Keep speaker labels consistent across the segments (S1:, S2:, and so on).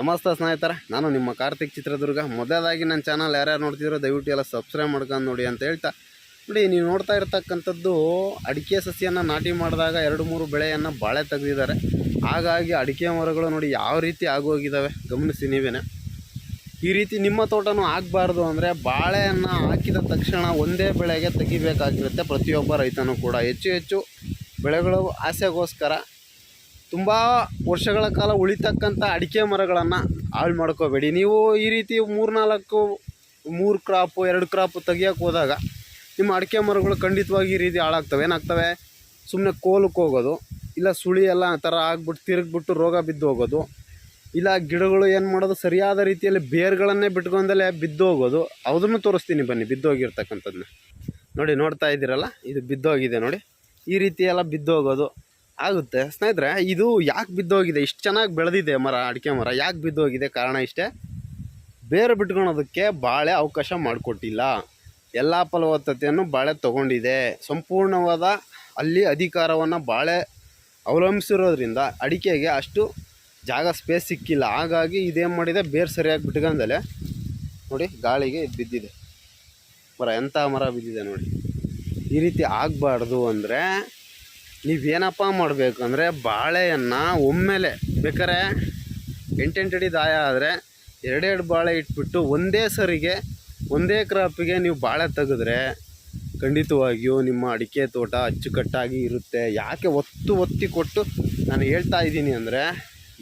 S1: ನಮಸ್ತೆ ಸ್ನೇಹಿತರೆ, ನಾನು ನಿಮ್ಮ ಕಾರ್ತಿಕ್ ಚಿತ್ರದುರ್ಗ. ಮೊದಲಾಗಿ ನನ್ನ ಚಾನಲ್ ಯಾರ್ಯಾರು ನೋಡ್ತಿದ್ರೋ ದಯವಿಟ್ಟು ಎಲ್ಲ ಸಬ್ಸ್ಕ್ರೈಬ್ ಮಾಡ್ಕೊಂಡು ನೋಡಿ ಅಂತ ಹೇಳ್ತಾ. ನೋಡಿ, ನೀವು ನೋಡ್ತಾ ಇರ್ತಕ್ಕಂಥದ್ದು ಅಡಿಕೆ ಸಸಿಯನ್ನು ನಾಟಿ ಮಾಡಿದಾಗ ಎರಡು ಮೂರು ಬೆಳೆಯನ್ನು ಬಾಳೆ ತೆಗೆದಿದ್ದಾರೆ. ಹಾಗಾಗಿ ಅಡಿಕೆ ಮರಗಳು ನೋಡಿ ಯಾವ ರೀತಿ ಆಗೋಗಿದ್ದಾವೆ, ಗಮನಿಸಿ ನೀವೇನೆ. ಈ ರೀತಿ ನಿಮ್ಮ ತೋಟನೂ ಆಗಬಾರ್ದು ಅಂದರೆ ಬಾಳೆಯನ್ನು ಹಾಕಿದ ತಕ್ಷಣ ಒಂದೇ ಬೆಳೆಗೆ ತೆಗಿಬೇಕಾಗಿರುತ್ತೆ. ಪ್ರತಿಯೊಬ್ಬ ರೈತನೂ ಕೂಡ. ಹೆಚ್ಚು ಹೆಚ್ಚು ಬೆಳೆಗಳು ಆಸೆಗೋಸ್ಕರ ತುಂಬ ವರ್ಷಗಳ ಕಾಲ ಉಳಿತಕ್ಕಂಥ ಅಡಿಕೆ ಮರಗಳನ್ನು ಹಾಳು ಮಾಡ್ಕೋಬೇಡಿ. ನೀವು ಈ ರೀತಿ ಮೂರ್ನಾಲ್ಕು, ಮೂರು ಕ್ರಾಪು ಎರಡು ಕ್ರಾಪು ತೆಗಿಯೋಕೆ ಹೋದಾಗ ನಿಮ್ಮ ಅಡಿಕೆ ಮರಗಳು ಖಂಡಿತವಾಗಿ ಈ ರೀತಿ ಹಾಳಾಗ್ತವೆ. ಏನಾಗ್ತವೆ? ಸುಮ್ಮನೆ ಕೋಲಕ್ಕೆ ಹೋಗೋದು, ಇಲ್ಲ ಸುಳಿ ಎಲ್ಲ ಆ ಥರ ಆಗ್ಬಿಟ್ಟು ತಿರುಗ್ಬಿಟ್ಟು ರೋಗ ಬಿದ್ದು ಹೋಗೋದು, ಇಲ್ಲ ಗಿಡಗಳು ಏನು ಮಾಡೋದು, ಸರಿಯಾದ ರೀತಿಯಲ್ಲಿ ಬೇರ್ಗಳನ್ನೇ ಬಿಟ್ಕೊಂಡಲ್ಲೇ ಬಿದ್ದು ಹೋಗೋದು, ಅದನ್ನು ತೋರಿಸ್ತೀನಿ ಬನ್ನಿ ಬಿದ್ದೋಗಿರ್ತಕ್ಕಂಥದ್ದನ್ನ ನೋಡಿ, ನೋಡ್ತಾ ಇದ್ದೀರಲ್ಲ? ಇದು ಬಿದ್ದೋಗಿದೆ ನೋಡಿ. ಈ ರೀತಿ ಎಲ್ಲ ಬಿದ್ದೋಗೋದು ಆಗುತ್ತೆ. ಸ್ನೇಹಿತರೆ, ಇದು ಯಾಕೆ ಬಿದ್ದೋಗಿದೆ? ಇಷ್ಟು ಚೆನ್ನಾಗಿ ಬೆಳೆದಿದೆ ಮರ, ಅಡಿಕೆ ಮರ. ಯಾಕೆ ಬಿದ್ದೋಗಿದೆ? ಕಾರಣ ಇಷ್ಟೇ, ಬೇರು ಬಿಟ್ಕೊಳೋದಕ್ಕೆ ಬಾಳೆ ಅವಕಾಶ ಮಾಡಿಕೊಟ್ಟಿಲ್ಲ. ಎಲ್ಲ ಫಲವತ್ತತೆಯನ್ನು ಬಾಳೆ ತಗೊಂಡಿದೆ. ಸಂಪೂರ್ಣವಾದ ಅಲ್ಲಿ ಅಧಿಕಾರವನ್ನು ಬಾಳೆ ಅವಲಂಬಿಸಿರೋದ್ರಿಂದ ಅಡಿಕೆಗೆ ಅಷ್ಟು ಜಾಗ ಸ್ಪೇಸ್ ಸಿಕ್ಕಿಲ್ಲ. ಹಾಗಾಗಿ ಇದೇನು ಮಾಡಿದೆ? ಬೇರು ಸರಿಯಾಗಿ ಬಿಟ್ಕೊಂಡಲೆ, ನೋಡಿ, ಗಾಳಿಗೆ ಬಿದ್ದಿದೆ. ಮರ ಎಂಥ ಮರ ಬಿದ್ದಿದೆ ನೋಡಿ. ಈ ರೀತಿ ಆಗಬಾರ್ದು ಅಂದರೆ ನೀವೇನಪ್ಪ ಮಾಡಬೇಕು ಅಂದರೆ ಬಾಳೆಯನ್ನು ಒಮ್ಮೆಲೆ ಬೇಕಾರೆ ಎಂಟೆಂಟು ಅಡಿ ದಾಯ ಆದರೆ ಎರಡೆರಡು ಬಾಳೆ ಇಟ್ಬಿಟ್ಟು ಒಂದೇ ಸರಿಗೆ ಒಂದೇ ಕ್ರಾಪಿಗೆ ನೀವು ಬಾಳೆ ತೆಗೆದ್ರೆ ಖಂಡಿತವಾಗಿಯೂ ನಿಮ್ಮ ಅಡಿಕೆ ತೋಟ ಅಚ್ಚುಕಟ್ಟಾಗಿ ಇರುತ್ತೆ. ಯಾಕೆ ಒತ್ತು ಒತ್ತಿ ಕೊಟ್ಟು ನಾನು ಹೇಳ್ತಾ ಇದ್ದೀನಿ ಅಂದರೆ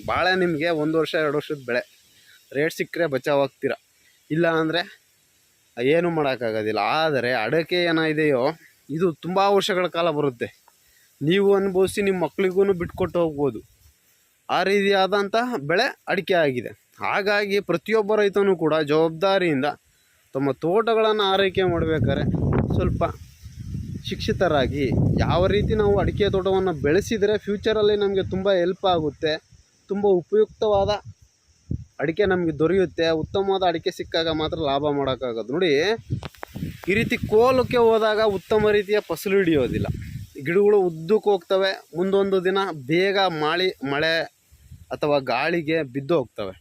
S1: ಬಾಳೆ ನಿಮಗೆ ಒಂದು ವರ್ಷ, ಎರಡು ವರ್ಷದ ಬೆಳೆ. ರೇಟ್ ಸಿಕ್ಕರೆ ಬಚಾವಾಗ್ತೀರ? ಇಲ್ಲ ಅಂದರೆ ಏನು ಮಾಡೋಕ್ಕಾಗೋದಿಲ್ಲ. ಆದರೆ ಅಡಕೆ ಏನಿದೆಯೋ ಇದು ತುಂಬ ವರ್ಷಗಳ ಕಾಲ ಬರುತ್ತೆ. ನೀವು ಅನುಭವಿಸಿ ನಿಮ್ಮ ಮಕ್ಕಳಿಗೂ ಬಿಟ್ಕೊಟ್ಟು ಹೋಗ್ಬೋದು. ಆ ರೀತಿಯಾದಂತಹ ಬೆಳೆ ಅಡಿಕೆ ಆಗಿದೆ. ಹಾಗಾಗಿ ಪ್ರತಿಯೊಬ್ಬ ರೈತನೂ ಕೂಡ ಜವಾಬ್ದಾರಿಯಿಂದ ತಮ್ಮ ತೋಟಗಳನ್ನು ಆರೈಕೆ ಮಾಡಬೇಕಾದ್ರೆ ಸ್ವಲ್ಪ ಶಿಕ್ಷಿತರಾಗಿ ಯಾವ ರೀತಿ ನಾವು ಅಡಿಕೆ ತೋಟವನ್ನು ಬೆಳೆಸಿದರೆ ಫ್ಯೂಚರಲ್ಲಿ ನಮಗೆ ತುಂಬ ಹೆಲ್ಪ್ ಆಗುತ್ತೆ, ತುಂಬ ಉಪಯುಕ್ತವಾದ ಅಡಿಕೆ ನಮಗೆ ದೊರೆಯುತ್ತೆ, ಉತ್ತಮವಾದ ಅಡಿಕೆ ಸಿಕ್ಕಾಗ ಮಾತ್ರ ಲಾಭ ಮಾಡೋಕ್ಕಾಗೋದು. ನೋಡಿ, ಈ ರೀತಿ ಕೋಲಕ್ಕೆ ಹೋದಾಗ ಉತ್ತಮ ರೀತಿಯ ಫಸಲು ಹಿಡಿಯೋದಿಲ್ಲ. ಗಿಡಗಳು ಉದ್ದಕ್ಕೆ ಹೋಗ್ತವೆ, ಮುಂದೊಂದು ದಿನ ಬೇಗ ಮಾಳಿ, ಮಳೆ ಅಥವಾ ಗಾಳಿಗೆ ಬಿದ್ದು ಹೋಗ್ತವೆ.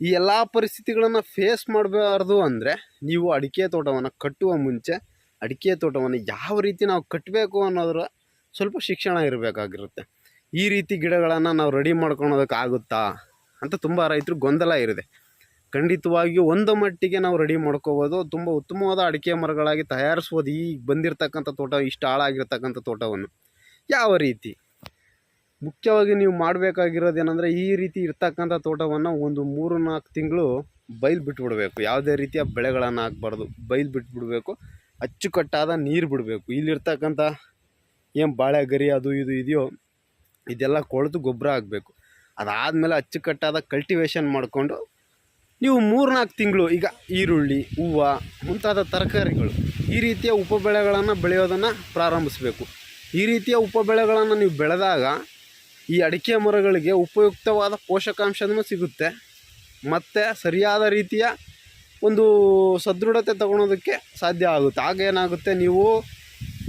S1: ಈ ಎಲ್ಲ ಪರಿಸ್ಥಿತಿಗಳನ್ನು ಫೇಸ್ ಮಾಡಬಾರ್ದು ಅಂದರೆ ನೀವು ಅಡಿಕೆ ತೋಟವನ್ನು ಕಟ್ಟುವ ಮುಂಚೆ ಅಡಿಕೆ ತೋಟವನ್ನು ಯಾವ ರೀತಿ ನಾವು ಕಟ್ಟಬೇಕು ಅನ್ನೋದ್ರ ಸ್ವಲ್ಪ ಶಿಕ್ಷಣ ಇರಬೇಕಾಗಿರುತ್ತೆ. ಈ ರೀತಿ ಗಿಡಗಳನ್ನು ನಾವು ರೆಡಿ ಮಾಡ್ಕೊಳೋದಕ್ಕಾಗುತ್ತಾ ಅಂತ ತುಂಬ ರೈತರು ಗೊಂದಲ ಇರಿದೆ ಖಂಡಿತವಾಗಿಯೂ ಒಂದು ಮಟ್ಟಿಗೆ ನಾವು ರೆಡಿ ಮಾಡ್ಕೋಬೋದು. ತುಂಬ ಉತ್ತಮವಾದ ಅಡಿಕೆ ಮರಗಳಾಗಿ ತಯಾರಿಸ್ಬೋದು. ಈ ಬಂದಿರತಕ್ಕಂಥ ತೋಟ, ಇಷ್ಟು ಹಾಳಾಗಿರ್ತಕ್ಕಂಥ ತೋಟವನ್ನು. ಯಾವ ರೀತಿ? ಮುಖ್ಯವಾಗಿ ನೀವು ಮಾಡಬೇಕಾಗಿರೋದು ಏನಂದರೆ, ಈ ರೀತಿ ಇರ್ತಕ್ಕಂಥ ತೋಟವನ್ನು ಒಂದು ಮೂರು ನಾಲ್ಕು ತಿಂಗಳು ಬಯಲು ಬಿಟ್ಬಿಡಬೇಕು. ಯಾವುದೇ ರೀತಿಯ ಬೆಳೆಗಳನ್ನು ಹಾಕ್ಬಾರ್ದು. ಬಯಲು ಬಿಟ್ಬಿಡಬೇಕು. ಅಚ್ಚುಕಟ್ಟಾದ ನೀರು ಬಿಡಬೇಕು. ಇಲ್ಲಿರ್ತಕ್ಕಂಥ ಏನು ಬಾಳೆ ಗರಿ ಅದು ಇದು ಇದೆಯೋ, ಇದೆಲ್ಲ ಕೊಳೆತು ಗೊಬ್ಬರ ಆಗಬೇಕು ಅದಾದಮೇಲೆ ಅಚ್ಚುಕಟ್ಟಾದ ಕಲ್ಟಿವೇಷನ್ ಮಾಡಿಕೊಂಡು ನೀವು ಮೂರ್ನಾಲ್ಕು ತಿಂಗಳು ಈಗ ಈರುಳ್ಳಿ, ಹೂವು ಮುಂತಾದ ತರಕಾರಿಗಳು ಈ ರೀತಿಯ ಉಪಬೆಳೆಗಳನ್ನು ಬೆಳೆಯೋದನ್ನು ಪ್ರಾರಂಭಿಸಬೇಕು. ಈ ರೀತಿಯ ಉಪಬೆಳೆಗಳನ್ನು ನೀವು ಬೆಳೆದಾಗ ಈ ಅಡಿಕೆ ಮರಗಳಿಗೆ ಉಪಯುಕ್ತವಾದ ಪೋಷಕಾಂಶನೂ ಸಿಗುತ್ತೆ. ಮತ್ತು ಸರಿಯಾದ ರೀತಿಯ ಒಂದು ಸದೃಢತೆ ತಗೊಳೋದಕ್ಕೆ ಸಾಧ್ಯ ಆಗುತ್ತೆ. ಆಗ ಏನಾಗುತ್ತೆ ನೀವು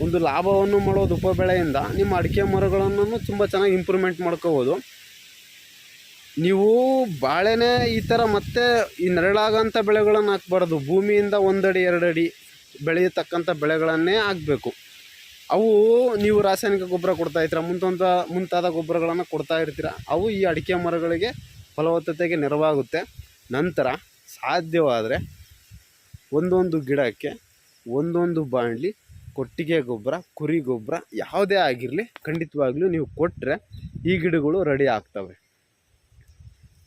S1: ಒಂದು ಲಾಭವನ್ನು ಮಾಡೋದು ಉಪಬೆಳೆಯಿಂದ ನಿಮ್ಮ ಅಡಿಕೆ ಮರಗಳನ್ನು ತುಂಬ ಚೆನ್ನಾಗಿ ಇಂಪ್ರೂವ್ಮೆಂಟ್ ಮಾಡ್ಕೋಬೋದು. ನೀವು ಬಾಳೆನೇ ಈ ಥರ ಮತ್ತೆ ಈ ನೆರಳಾಗೋಂಥ ಬೆಳೆಗಳನ್ನು ಹಾಕ್ಬಾರ್ದು. ಭೂಮಿಯಿಂದ ಒಂದಡಿ, ಎರಡಡಿ ಬೆಳೆಯತಕ್ಕಂಥ ಬೆಳೆಗಳನ್ನೇ ಹಾಕಬೇಕು. ಅವು ನೀವು ರಾಸಾಯನಿಕ ಗೊಬ್ಬರ ಕೊಡ್ತಾ ಇರ್ತೀರ ಮುಂತೊಂದ, ಮುಂತಾದ ಗೊಬ್ಬರಗಳನ್ನು ಕೊಡ್ತಾ ಇರ್ತೀರ, ಅವು ಈ ಅಡಿಕೆ ಮರಗಳಿಗೆ ಫಲವತ್ತತೆಗೆ ನೆರವಾಗುತ್ತೆ. ನಂತರ ಸಾಧ್ಯವಾದರೆ ಒಂದೊಂದು ಗಿಡಕ್ಕೆ ಒಂದೊಂದು ಬಾಣಲಿ, ಕೊಟ್ಟಿಗೆ ಗೊಬ್ಬರ, ಕುರಿ ಗೊಬ್ಬರ ಯಾವುದೇ ಆಗಿರಲಿ ಖಂಡಿತವಾಗ್ಲೂ ನೀವು ಕೊಟ್ಟರೆ ಈ ಗಿಡಗಳು ರೆಡಿ ಆಗ್ತವೆ.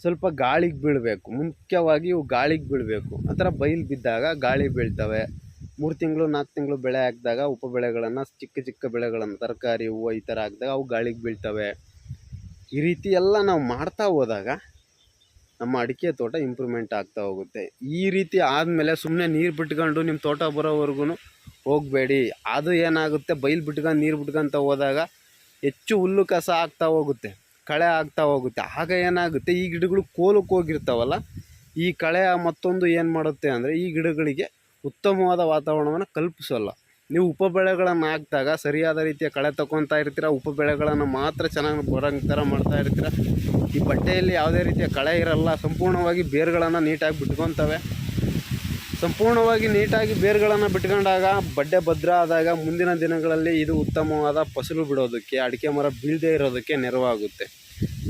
S1: ಸ್ವಲ್ಪ ಗಾಳಿಗೆ ಬೀಳಬೇಕು. ಮುಖ್ಯವಾಗಿ ಇವು ಗಾಳಿಗೆ ಬೀಳಬೇಕು. ಆ ಥರ ಬೈಲು ಬಿದ್ದಾಗ ಗಾಳಿ ಬೀಳ್ತವೆ. ಮೂರು ತಿಂಗಳು ನಾಲ್ಕು ತಿಂಗಳು ಬೆಳೆ ಹಾಕಿದಾಗ ಉಪ ಬೆಳೆಗಳನ್ನು ಚಿಕ್ಕ ಚಿಕ್ಕ ಬೆಳೆಗಳನ್ನು ತರಕಾರಿ, ಹೂವು ಈ ಥರ ಹಾಕಿದಾಗ ಅವು ಗಾಳಿಗೆ ಬೀಳ್ತವೆ. ಈ ರೀತಿ ಎಲ್ಲ ನಾವು ಮಾಡ್ತಾ ಹೋದಾಗ ನಮ್ಮ ಅಡಿಕೆ ತೋಟ ಇಂಪ್ರೂವ್ಮೆಂಟ್ ಆಗ್ತಾ ಹೋಗುತ್ತೆ. ಈ ರೀತಿ ಆದಮೇಲೆ ಸುಮ್ಮನೆ ನೀರು ಬಿಟ್ಕೊಂಡು ನಿಮ್ಮ ತೋಟ ಬರೋವರೆಗೂ ಹೋಗಬೇಡಿ. ಅದು ಏನಾಗುತ್ತೆ? ಬೈಲು ಬಿಟ್ಕೊಂಡು ನೀರು ಬಿಟ್ಕೊಂತ ಹೋದಾಗ ಹೆಚ್ಚು ಹುಲ್ಲು ಕಸ ಆಗ್ತಾ ಹೋಗುತ್ತೆ. ಕಳೆ ಆಗ್ತಾ ಹೋಗುತ್ತೆ. ಆಗ ಏನಾಗುತ್ತೆ? ಈ ಗಿಡಗಳು ಕೋಲಕ್ಕೆ ಹೋಗಿರ್ತಾವಲ್ಲ? ಈ ಕಳೆ ಮತ್ತೊಂದು ಏನು ಮಾಡುತ್ತೆ ಅಂದರೆ ಈ ಗಿಡಗಳಿಗೆ ಉತ್ತಮವಾದ ವಾತಾವರಣವನ್ನು ಕಲ್ಪಿಸೋಲ್ಲ. ನೀವು ಉಪಬೆಳೆಗಳನ್ನು ಹಾಕಿದಾಗ ಸರಿಯಾದ ರೀತಿಯ ಕಳೆ ತಗೊತಾ ಇರ್ತೀರ? ಉಪಬೆಳೆಗಳನ್ನು ಮಾತ್ರ ಚೆನ್ನಾಗಿ ಬರೋಂಗ್ ಥರ ಮಾಡ್ತಾ ಇರ್ತೀರ? ಈ ಬಟ್ಟೆಯಲ್ಲಿ ಯಾವುದೇ ರೀತಿಯ ಕಳೆ ಇರಲ್ಲ. ಸಂಪೂರ್ಣವಾಗಿ ಬೇರುಗಳನ್ನು ನೀಟಾಗಿ ಬಿಟ್ಕೊತವೆ. ಸಂಪೂರ್ಣವಾಗಿ ನೀಟಾಗಿ ಬೇರುಗಳನ್ನು ಬಿಟ್ಕೊಂಡಾಗ ಬಡ್ಡೆ ಭದ್ರ ಆದಾಗ ಮುಂದಿನ ದಿನಗಳಲ್ಲಿ ಇದು ಉತ್ತಮವಾದ ಫಸಲು ಬಿಡೋದಕ್ಕೆ, ಅಡಿಕೆ ಮರ ಬೀಳದೇ ಇರೋದಕ್ಕೆ ನೆರವಾಗುತ್ತೆ.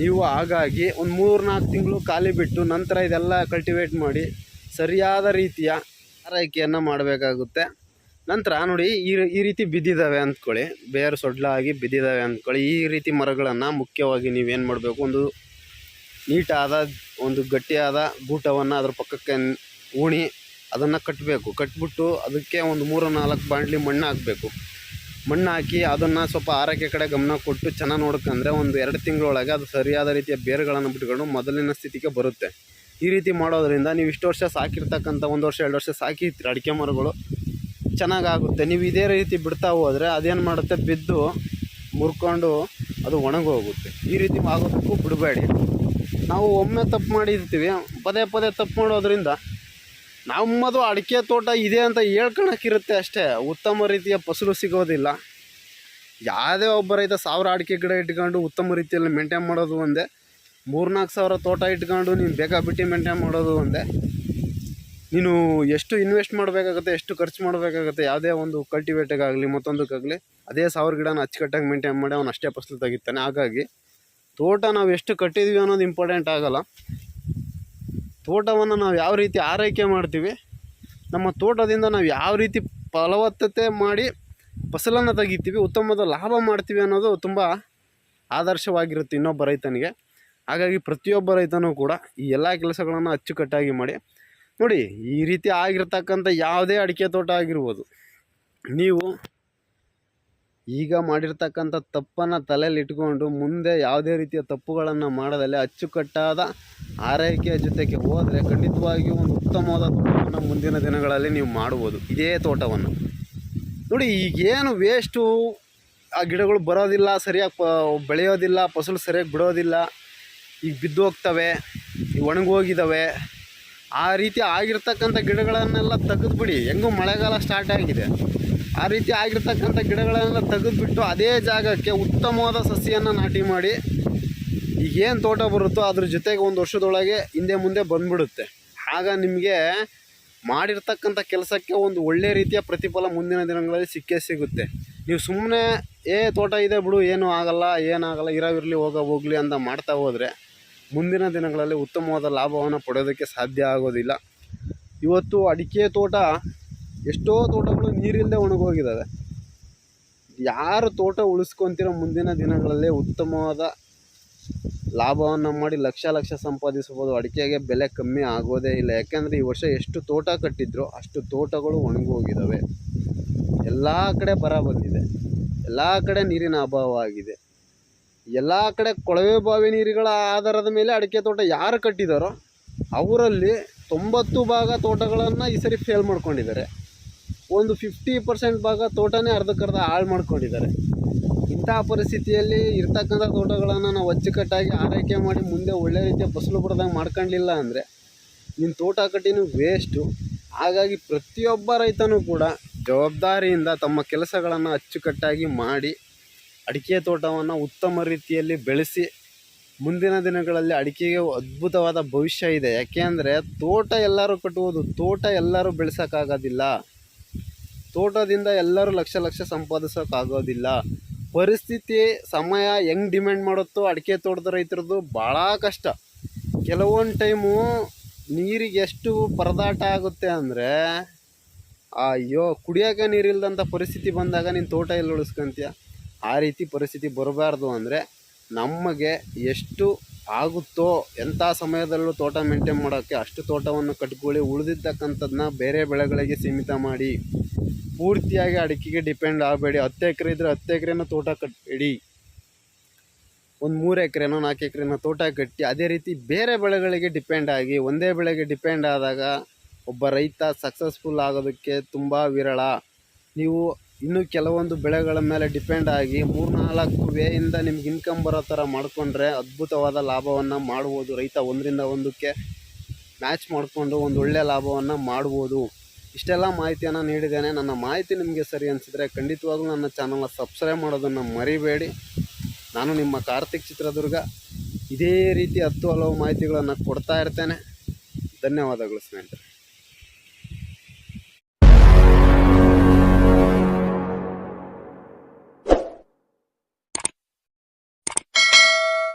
S1: ನೀವು ಹಾಗಾಗಿ ಒಂದು ಮೂರು ನಾಲ್ಕು ತಿಂಗಳು ಖಾಲಿ ಬಿಟ್ಟು ನಂತರ ಇದೆಲ್ಲ ಕಲ್ಟಿವೇಟ್ ಮಾಡಿ ಸರಿಯಾದ ರೀತಿಯ ಆರೈಕೆಯನ್ನು ಮಾಡಬೇಕಾಗುತ್ತೆ. ನಂತರ ನೋಡಿ ಈ ಈ ರೀತಿ ಬಿದ್ದಿದ್ದಾವೆ ಅಂದ್ಕೊಳ್ಳಿ. ಬೇರು ಸೊಡ್ಲಾಗಿ ಬಿದ್ದಿದ್ದಾವೆ ಅಂದ್ಕೊಳ್ಳಿ. ಈ ರೀತಿ ಮರಗಳನ್ನು ಮುಖ್ಯವಾಗಿ ನೀವೇನು ಮಾಡಬೇಕು? ಒಂದು ನೀಟಾದ, ಒಂದು ಗಟ್ಟಿಯಾದ ಗೂಟವನ್ನು ಅದ್ರ ಪಕ್ಕಕ್ಕೆ ಉಣಿ ಅದನ್ನು ಕಟ್ಟಬೇಕು. ಕಟ್ಬಿಟ್ಟು ಅದಕ್ಕೆ ಒಂದು ಮೂರು ನಾಲ್ಕು ಬಾಂಡ್ಲಿ ಮಣ್ಣು ಹಾಕಬೇಕು. ಮಣ್ಣು ಹಾಕಿ ಅದನ್ನು ಸ್ವಲ್ಪ ಆರೈಕೆ ಕಡೆ ಗಮನ ಕೊಟ್ಟು ಚೆನ್ನಾಗಿ ನೋಡ್ಕೊಂಡ್ರೆ ಒಂದು ಎರಡು ತಿಂಗಳೊಳಗೆ ಅದು ಸರಿಯಾದ ರೀತಿಯ ಬೇರುಗಳನ್ನು ಬಿಟ್ಕೊಂಡು ಮೊದಲಿನ ಸ್ಥಿತಿಗೆ ಬರುತ್ತೆ. ಈ ರೀತಿ ಮಾಡೋದರಿಂದ ನೀವು ಇಷ್ಟು ವರ್ಷ ಸಾಕಿರ್ತಕ್ಕಂಥ ಒಂದು ವರ್ಷ, ಎರಡು ವರ್ಷ ಸಾಕಿರ್ತೀರಿ ಅಡಿಕೆ ಮರಗಳು. ಚೆನ್ನಾಗಾಗುತ್ತೆ. ನೀವು ಇದೇ ರೀತಿ ಬಿಡ್ತಾ ಹೋದರೆ ಅದೇನು ಮಾಡುತ್ತೆ? ಬಿದ್ದು ಮುರ್ಕೊಂಡು ಅದು ಒಣಗೋಗುತ್ತೆ. ಈ ರೀತಿ ಆಗೋದಕ್ಕೂ ಬಿಡಬೇಡಿ. ನಾವು ಒಮ್ಮೆ ತಪ್ಪು ಮಾಡಿರ್ತೀವಿ. ಪದೇ ಪದೇ ತಪ್ಪು ಮಾಡೋದ್ರಿಂದ ನಮ್ಮದು ಅಡಿಕೆ ತೋಟ ಇದೆ ಅಂತ ಹೇಳ್ಕೊಳಕ್ಕಿರುತ್ತೆ ಅಷ್ಟೇ. ಉತ್ತಮ ರೀತಿಯ ಫಸಲು ಸಿಗೋದಿಲ್ಲ. ಯಾವುದೇ ಒಬ್ಬ ರೈತ ಸಾವಿರ ಅಡಿಕೆ ಗಿಡ ಇಟ್ಕೊಂಡು ಉತ್ತಮ ರೀತಿಯಲ್ಲಿ ಮೇಂಟೈನ್ ಮಾಡೋದು ಒಂದೇ. ಮೂರ್ನಾಲ್ಕು ಸಾವಿರ ತೋಟ ಇಟ್ಕೊಂಡು ನೀನು ಬೇಕಾಬಿಟ್ಟು ಮೇಂಟೈನ್ ಮಾಡೋದು ಒಂದೇ. ನೀನು ಎಷ್ಟು ಇನ್ವೆಸ್ಟ್ ಮಾಡಬೇಕಾಗುತ್ತೆ, ಎಷ್ಟು ಖರ್ಚು ಮಾಡಬೇಕಾಗುತ್ತೆ, ಯಾವುದೇ ಒಂದು ಕಲ್ಟಿವೇಟಿಗಾಗಲಿ ಮತ್ತೊಂದಕ್ಕಾಗಲಿ, ಅದೇ ಸಾವಿರ ಗಿಡನ ಅಚ್ಚುಕಟ್ಟಾಗಿ ಮೇಂಟೈನ್ ಮಾಡಿ ಅವನು ಅಷ್ಟೇ ಫಸಲು ತೆಗಿತಾನೆ. ಹಾಗಾಗಿ, ತೋಟ ನಾವು ಎಷ್ಟು ಕಟ್ಟಿದ್ವಿ ಅನ್ನೋದು ಇಂಪಾರ್ಟೆಂಟ್ ಆಗಲ್ಲ. ತೋಟವನ್ನು ನಾವು ಯಾವ ರೀತಿ ಆರೈಕೆ ಮಾಡ್ತೀವಿ, ನಮ್ಮ ತೋಟದಿಂದ ನಾವು ಯಾವ ರೀತಿ ಫಲವತ್ತತೆ ಮಾಡಿ ಫಸಲನ್ನು ತೆಗಿತೀವಿ ಉತ್ತಮದ ಲಾಭ ಮಾಡ್ತೀವಿ ಅನ್ನೋದು ತುಂಬ ಆದರ್ಶವಾಗಿರುತ್ತೆ ಇನ್ನೊಬ್ಬ ರೈತನಿಗೆ. ಹಾಗಾಗಿ ಪ್ರತಿಯೊಬ್ಬ ರೈತನೂ ಕೂಡ ಈ ಎಲ್ಲ ಕೆಲಸಗಳನ್ನು ಅಚ್ಚುಕಟ್ಟಾಗಿ ಮಾಡಿ, ನೋಡಿ ಈ ರೀತಿ ಆಗಿರ್ತಕ್ಕಂಥ ಯಾವುದೇ ಅಡಿಕೆ ತೋಟ ಆಗಿರ್ಬೋದು, ನೀವು ಈಗ ಮಾಡಿರ್ತಕ್ಕಂಥ ತಪ್ಪನ್ನು ತಲೆಯಲ್ಲಿ ಇಟ್ಕೊಂಡು ಮುಂದೆ ಯಾವುದೇ ರೀತಿಯ ತಪ್ಪುಗಳನ್ನು ಮಾಡದಲ್ಲಿ ಅಚ್ಚುಕಟ್ಟಾದ ಆರೈಕೆಯ ಜೊತೆಗೆ ಹೋದರೆ ಖಂಡಿತವಾಗಿಯೂ ಒಂದು ಉತ್ತಮವಾದ ತೋಟವನ್ನು ಮುಂದಿನ ದಿನಗಳಲ್ಲಿ ನೀವು ಮಾಡ್ಬೋದು. ಇದೇ ತೋಟವನ್ನು. ನೋಡಿ, ಈಗೇನು ವೇಸ್ಟು ಆ ಗಿಡಗಳು ಬರೋದಿಲ್ಲ, ಸರಿಯಾಗಿ ಬೆಳೆಯೋದಿಲ್ಲ, ಫಸಲು ಸರಿಯಾಗಿ ಬಿಡೋದಿಲ್ಲ. ಈಗ ಬಿದ್ದು ಹೋಗ್ತವೆ ಒಣಗೋಗಿದ್ದಾವೆ ಆ ರೀತಿ ಆಗಿರ್ತಕ್ಕಂಥ ಗಿಡಗಳನ್ನೆಲ್ಲ ತೆಗೆದುಬಿಡಿ. ಹೆಂಗೂ ಮಳೆಗಾಲ ಸ್ಟಾರ್ಟ್ ಆಗಿದೆ. ಆ ರೀತಿ ಆಗಿರ್ತಕ್ಕಂಥ ಗಿಡಗಳನ್ನು ತೆಗೆದುಬಿಟ್ಟು ಅದೇ ಜಾಗಕ್ಕೆ ಉತ್ತಮವಾದ ಸಸಿಯನ್ನು ನಾಟಿ ಮಾಡಿ, ಈಗೇನು ತೋಟ ಬರುತ್ತೋ ಅದ್ರ ಜೊತೆಗೆ ಒಂದು ವರ್ಷದೊಳಗೆ ಹಿಂದೆ ಮುಂದೆ ಬಂದ್ಬಿಡುತ್ತೆ. ಆಗ ನಿಮಗೆ ಮಾಡಿರ್ತಕ್ಕಂಥ ಕೆಲಸಕ್ಕೆ ಒಂದು ಒಳ್ಳೆಯ ರೀತಿಯ ಪ್ರತಿಫಲ ಮುಂದಿನ ದಿನಗಳಲ್ಲಿ ಸಿಕ್ಕೇ ಸಿಗುತ್ತೆ. ನೀವು ಸುಮ್ಮನೆ ಏ, ತೋಟ ಇದೆ ಬಿಡು, ಏನೂ ಆಗಲ್ಲ, ಏನಾಗಲ್ಲ, ಇರೋವಿರಲಿ, ಹೋಗ, ಹೋಗಲಿ ಅಂತ ಮಾಡ್ತಾ ಹೋದರೆ ಮುಂದಿನ ದಿನಗಳಲ್ಲಿ ಉತ್ತಮವಾದ ಲಾಭವನ್ನು ಪಡೆಯೋದಕ್ಕೆ ಸಾಧ್ಯ ಆಗೋದಿಲ್ಲ. ಇವತ್ತು ಅಡಿಕೆ ತೋಟ ಎಷ್ಟೋ ತೋಟಗಳು ನೀರಿಲ್ಲದೆ ಒಣಗೋಗಿದ್ದಾವೆ. ಯಾರು ತೋಟ ಉಳಿಸ್ಕೊತಿರೋ ಮುಂದಿನ ದಿನಗಳಲ್ಲಿ ಉತ್ತಮವಾದ ಲಾಭವನ್ನು ಮಾಡಿ ಲಕ್ಷ ಲಕ್ಷ ಸಂಪಾದಿಸ್ಬೋದು ಅಡಿಕೆಗೆ ಬೆಲೆ ಕಮ್ಮಿ ಆಗೋದೇ ಇಲ್ಲ. ಯಾಕೆಂದರೆ ಈ ವರ್ಷ ಎಷ್ಟು ತೋಟ ಕಟ್ಟಿದ್ರು ಅಷ್ಟು ತೋಟಗಳು ಒಣಗೋಗಿದ್ದಾವೆ. ಎಲ್ಲ ಕಡೆ ಬರ ಬಂದಿದೆ. ಎಲ್ಲ ಕಡೆ ನೀರಿನ ಅಭಾವ ಆಗಿದೆ. ಎಲ್ಲ ಕಡೆ ಕೊಳವೆ ಬಾವಿ ನೀರುಗಳ ಆಧಾರದ ಮೇಲೆ ಅಡಿಕೆ ತೋಟ ಯಾರು ಕಟ್ಟಿದಾರೋ ಅವರಲ್ಲಿ ತೊಂಬತ್ತು ಭಾಗ ತೋಟಗಳನ್ನು ಈ ಸರಿ ಫೇಲ್ ಮಾಡ್ಕೊಂಡಿದ್ದಾರೆ. ಒಂದು ಫಿಫ್ಟಿ ಪರ್ಸೆಂಟ್ ಭಾಗ ತೋಟನೇ ಅರ್ಧಕ್ಕರ್ಧ ಹಾಳು ಮಾಡ್ಕೊಂಡಿದ್ದಾರೆ. ಇಂಥ ಪರಿಸ್ಥಿತಿಯಲ್ಲಿ ಇರ್ತಕ್ಕಂಥ ತೋಟಗಳನ್ನು ನಾವು ಅಚ್ಚುಕಟ್ಟಾಗಿ ಆರೈಕೆ ಮಾಡಿ ಮುಂದೆ ಒಳ್ಳೆ ರೀತಿಯ ಫಸಲು ಬರೋದಂಗೆ ಮಾಡ್ಕೊಂಡಿಲ್ಲ ಅಂದರೆ ನಿನ್ನ ತೋಟ ಕಟ್ಟಿನೂ ವೇಸ್ಟು ಹಾಗಾಗಿ ಪ್ರತಿಯೊಬ್ಬ ರೈತನೂ ಕೂಡ ಜವಾಬ್ದಾರಿಯಿಂದ ತಮ್ಮ ಕೆಲಸಗಳನ್ನು ಅಚ್ಚುಕಟ್ಟಾಗಿ ಮಾಡಿ ಅಡಿಕೆ ತೋಟವನ್ನು ಉತ್ತಮ ರೀತಿಯಲ್ಲಿ ಬೆಳೆಸಿ ಮುಂದಿನ ದಿನಗಳಲ್ಲಿ ಅಡಿಕೆಗೆ ಅದ್ಭುತವಾದ ಭವಿಷ್ಯ ಇದೆ. ಯಾಕೆ ತೋಟ ಎಲ್ಲರೂ ಕಟ್ಟುವುದು, ತೋಟ ಎಲ್ಲರೂ ಬೆಳೆಸೋಕ್ಕಾಗೋದಿಲ್ಲ. ತೋಟದಿಂದ ಎಲ್ಲರೂ ಲಕ್ಷ ಲಕ್ಷ ಸಂಪಾದಿಸೋಕ್ಕಾಗೋದಿಲ್ಲ. ಪರಿಸ್ಥಿತಿ, ಸಮಯ ಹೆಂಗೆ ಡಿಮ್ಯಾಂಡ್ ಮಾಡುತ್ತೋ ಅಡಿಕೆ ತೋಟದ ರೈತರದ್ದು ಭಾಳ ಕಷ್ಟ. ಕೆಲವೊಂದು ಟೈಮು ನೀರಿಗೆ ಎಷ್ಟು ಪರದಾಟ ಆಗುತ್ತೆ ಅಂದರೆ, ಅಯ್ಯೋ ಕುಡಿಯೋಕೆ ನೀರಿಲ್ದಂಥ ಪರಿಸ್ಥಿತಿ ಬಂದಾಗ ನೀನು ತೋಟ ಎಲ್ಲಿ ಉಳಿಸ್ಕೊಂತೀಯ? ಆ ರೀತಿ ಪರಿಸ್ಥಿತಿ ಬರಬಾರ್ದು ಅಂದರೆ ನಮಗೆ ಎಷ್ಟು ಆಗುತ್ತೋ ಎಂಥ ಸಮಯದಲ್ಲೂ ತೋಟ ಮೇಂಟೈನ್ ಮಾಡೋಕ್ಕೆ ಅಷ್ಟು ತೋಟವನ್ನು ಕಟ್ಕೊಳ್ಳಿ ಉಳಿದಿರ್ತಕ್ಕಂಥದ್ದನ್ನ ಬೇರೆ ಬೆಳೆಗಳಿಗೆ ಸೀಮಿತ ಮಾಡಿ. ಪೂರ್ತಿಯಾಗಿ ಅಡಿಕೆಗೆ ಡಿಪೆಂಡ್ ಆಗಬೇಡಿ. ಹತ್ತು ಎಕರೆ ಇದ್ದರೆ ಹತ್ತು ಎಕರೆನ ತೋಟ ಕಟ್ಟಬೇಡಿ ಒಂದು ಮೂರು ಎಕರೆನೋ ನಾಲ್ಕು ಎಕರೆನೋ ತೋಟ ಕಟ್ಟಿ, ಅದೇ ರೀತಿ ಬೇರೆ ಬೆಳೆಗಳಿಗೆ ಡಿಪೆಂಡ್ ಆಗಿ, ಒಂದೇ ಬೆಳೆಗೆ ಡಿಪೆಂಡ್ ಆದಾಗ ಒಬ್ಬ ರೈತ ಸಕ್ಸಸ್ಫುಲ್ ಆಗೋದಕ್ಕೆ ತುಂಬ ವಿರಳ. ನೀವು ಇನ್ನು ಕೆಲವೊಂದು ಬೆಳೆಗಳ ಮೇಲೆ ಡಿಪೆಂಡ್ ಆಗಿ ಮೂರ್ನಾಲ್ಕು ವೇಯಿಂದ ನಿಮ್ಗೆ ಇನ್ಕಮ್ ಬರೋ ಥರ ಮಾಡಿಕೊಂಡ್ರೆ ಅದ್ಭುತವಾದ ಲಾಭವನ್ನು ಮಾಡ್ಬೋದು. ರೈತ ಒಂದರಿಂದ ಒಂದಕ್ಕೆ ಮ್ಯಾಚ್ ಮಾಡಿಕೊಂಡು ಒಂದು ಒಳ್ಳೆಯ ಲಾಭವನ್ನು ಮಾಡ್ಬೋದು. ಇಷ್ಟೆಲ್ಲ ಮಾಹಿತಿಯನ್ನು ನೀಡಿದ್ದೇನೆ. ನನ್ನ ಮಾಹಿತಿ ನಿಮಗೆ ಸರಿ ಅನಿಸಿದರೆ ಖಂಡಿತವಾಗ್ಲೂ ನನ್ನ ಚಾನಲ್ನ ಸಬ್ಸ್ಕ್ರೈಬ್ ಮಾಡೋದನ್ನು ಮರಿಬೇಡಿ. ನಾನು ನಿಮ್ಮ ಕಾರ್ತಿಕ್ ಚಿತ್ರದುರ್ಗ. ಇದೇ ರೀತಿ ಹತ್ತು ಹಲವು ಮಾಹಿತಿಗಳನ್ನು ಕೊಡ್ತಾ ಇರ್ತೇನೆ. ಧನ್ಯವಾದಗಳು ಸ್ನೇಹಿತರೆ.